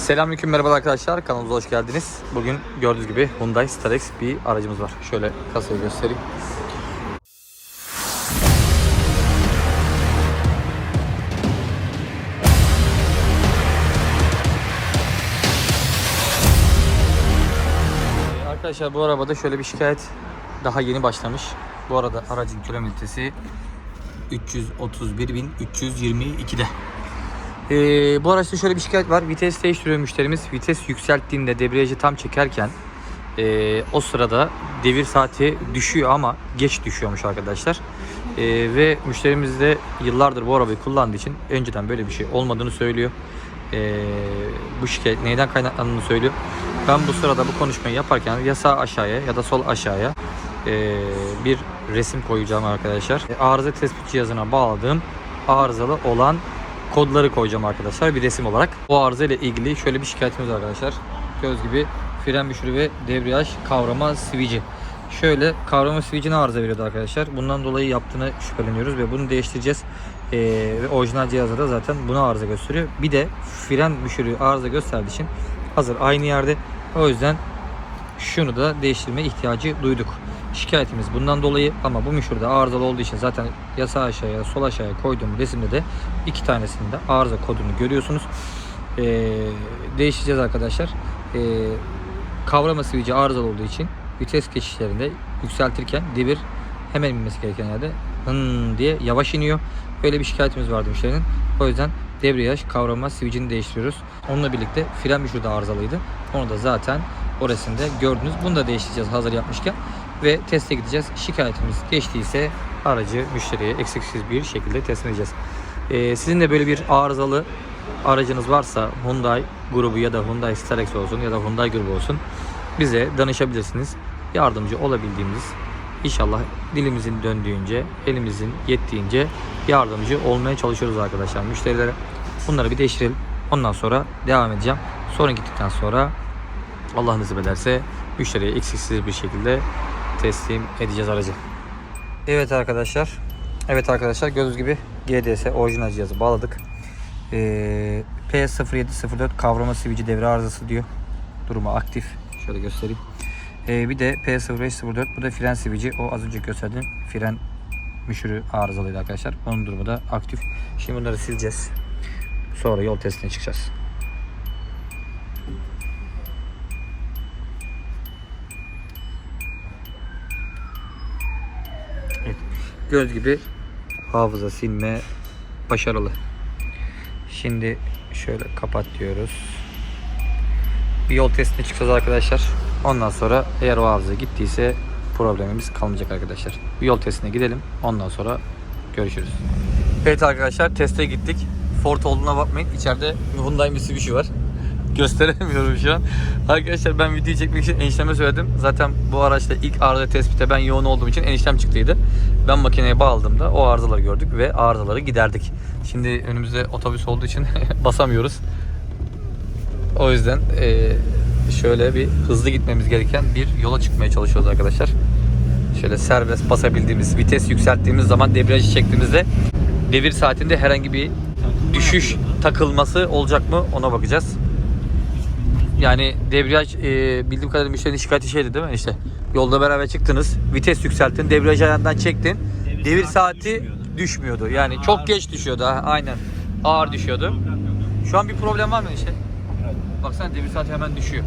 Selamünaleyküm merhaba arkadaşlar kanalımıza hoş geldiniz. Bugün gördüğünüz gibi Hyundai Starex bir aracımız var. Şöyle kasayı göstereyim. Ee, Arkadaşlar bu arabada şöyle bir şikayet daha yeni başlamış. Bu arada aracın kilometresi 331.322'de. Ee, bu araçta şöyle bir şikayet var. Vites değiştiriyor müşterimiz. Vites yükselttiğinde debriyajı tam çekerken ee, o sırada devir saati düşüyor ama geç düşüyormuş arkadaşlar. Ee, ve müşterimiz de yıllardır bu arabayı kullandığı için önceden böyle bir şey olmadığını söylüyor. Ee, bu şikayet neyden kaynaklandığını söylüyor. Ben bu sırada bu konuşmayı yaparken ya sağ aşağıya ya da sol aşağıya ee, bir resim koyacağım arkadaşlar. Arıza tespit cihazına bağladığım arızalı olan kodları koyacağım arkadaşlar bir resim olarak. Bu arıza ile ilgili şöyle bir şikayetimiz arkadaşlar. Göz gibi fren müşürü ve debriyaj kavrama switch'i. Şöyle kavrama switch'ine arıza veriyordu arkadaşlar. Bundan dolayı yaptığını şüpheleniyoruz ve bunu değiştireceğiz. Ee, orijinal cihazda da zaten buna arıza gösteriyor. Bir de fren müşürü arıza gösterdiği için hazır aynı yerde. O yüzden şunu da değiştirme ihtiyacı duyduk. Şikayetimiz bundan dolayı ama bu müşürde arızalı olduğu için zaten ya sağ aşağıya ya sol aşağıya koyduğum resimde de iki tanesinde arıza kodunu görüyorsunuz. Ee, değişeceğiz arkadaşlar. Ee, kavrama switch'i arızalı olduğu için vites geçişlerinde yükseltirken devir hemen inmesi gereken yerde hın diye yavaş iniyor. Böyle bir şikayetimiz vardı müşterinin. O yüzden debriyaj kavrama switch'ini değiştiriyoruz. Onunla birlikte fren müşürü de arızalıydı. Onu da zaten o resimde gördünüz. Bunu da değiştireceğiz hazır yapmışken ve teste gideceğiz. Şikayetimiz geçtiyse aracı müşteriye eksiksiz bir şekilde teslim edeceğiz. Ee, sizin de böyle bir arızalı aracınız varsa Hyundai grubu ya da Hyundai Starex olsun ya da Hyundai grubu olsun bize danışabilirsiniz. Yardımcı olabildiğimiz inşallah dilimizin döndüğünce, elimizin yettiğince yardımcı olmaya çalışıyoruz arkadaşlar müşterilere. Bunları bir değiştirelim. Ondan sonra devam edeceğim. Sonra gittikten sonra Allah nasip ederse müşteriye eksiksiz bir şekilde teslim edeceğiz aracı. Evet arkadaşlar. Evet arkadaşlar gördüğünüz gibi GDS orijinal cihazı bağladık. Ee, P0704 kavrama switch'i devre arızası diyor. Durumu aktif. Şöyle göstereyim. Ee, bir de P0504 bu da fren switch'i. O az önce gösterdiğim fren müşürü arızalıydı arkadaşlar. Onun durumu da aktif. Şimdi bunları sileceğiz. Sonra yol testine çıkacağız. Evet. Göz gibi hafıza silme başarılı. Şimdi şöyle kapat diyoruz. Bir yol testine çıkacağız arkadaşlar. Ondan sonra eğer o hafıza gittiyse problemimiz kalmayacak arkadaşlar. Bir yol testine gidelim. Ondan sonra görüşürüz. Evet arkadaşlar teste gittik. Ford olduğuna bakmayın. İçeride Hyundai Mitsubishi var. Gösteremiyorum şu an. Arkadaşlar ben videoyu çekmek için enişteme söyledim. Zaten bu araçta ilk arıza tespite ben yoğun olduğum için eniştem çıktıydı. Ben makineye bağladığımda o arızaları gördük ve arızaları giderdik. Şimdi önümüzde otobüs olduğu için basamıyoruz. O yüzden eee, şöyle bir hızlı gitmemiz gereken bir yola çıkmaya çalışıyoruz arkadaşlar. Şöyle serbest basabildiğimiz, vites yükselttiğimiz zaman debriyajı çektiğimizde devir saatinde herhangi bir düşüş takılması olacak mı ona bakacağız. Yani debriyaj e, bildiğim kadarıyla müşterinin şikayeti şeydi değil mi işte yolda beraber çıktınız vites yükselttin debriyaj ayağından çektin Devir devir saati saati düşmüyordu. düşmüyordu yani Ağır. çok geç düşüyordu ha, aynen ağır düşüyordu. Şu an bir problem var mı işte? Baksana devir saati hemen düşüyor.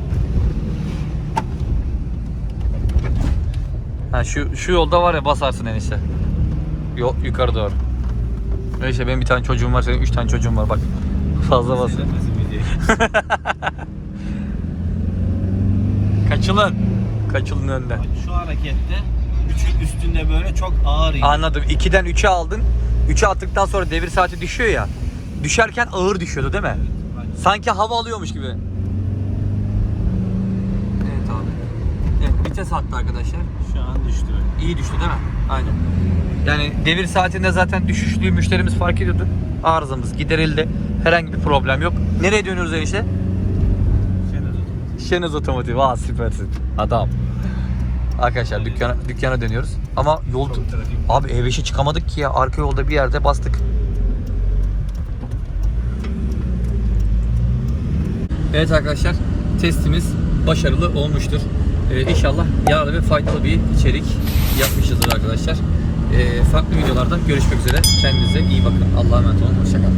Ha şu şu yolda var ya basarsın enişte. Yol yukarı doğru. Neyse benim bir tane çocuğum var senin üç tane çocuğun var bak. Fazla bas. Kaçılın. Kaçılın önden. Şu harekette üçün üstünde böyle çok ağır iniyor. Anladım. 2'den 3'e aldın. 3'e attıktan sonra devir saati düşüyor ya. Düşerken ağır düşüyordu değil mi? Sanki hava alıyormuş gibi. Evet abi. Evet vites attı arkadaşlar. Şu an düştü. İyi düştü değil mi? Aynen. Yani devir saatinde zaten düşüşlüğü müşterimiz fark ediyordu. Arızamız giderildi. Herhangi bir problem yok. Nereye dönüyoruz enişte? Şeniz Otomotiv. Aa süpersin. Adam. Arkadaşlar dükkana, dükkana dönüyoruz. Ama yol... Abi E5'e çıkamadık ki ya. Arka yolda bir yerde bastık. Evet arkadaşlar testimiz başarılı olmuştur. Ee, inşallah yararlı ve faydalı bir içerik yapmışızdır arkadaşlar. Ee, farklı videolarda görüşmek üzere. Kendinize iyi bakın. Allah'a emanet olun. Hoşçakalın.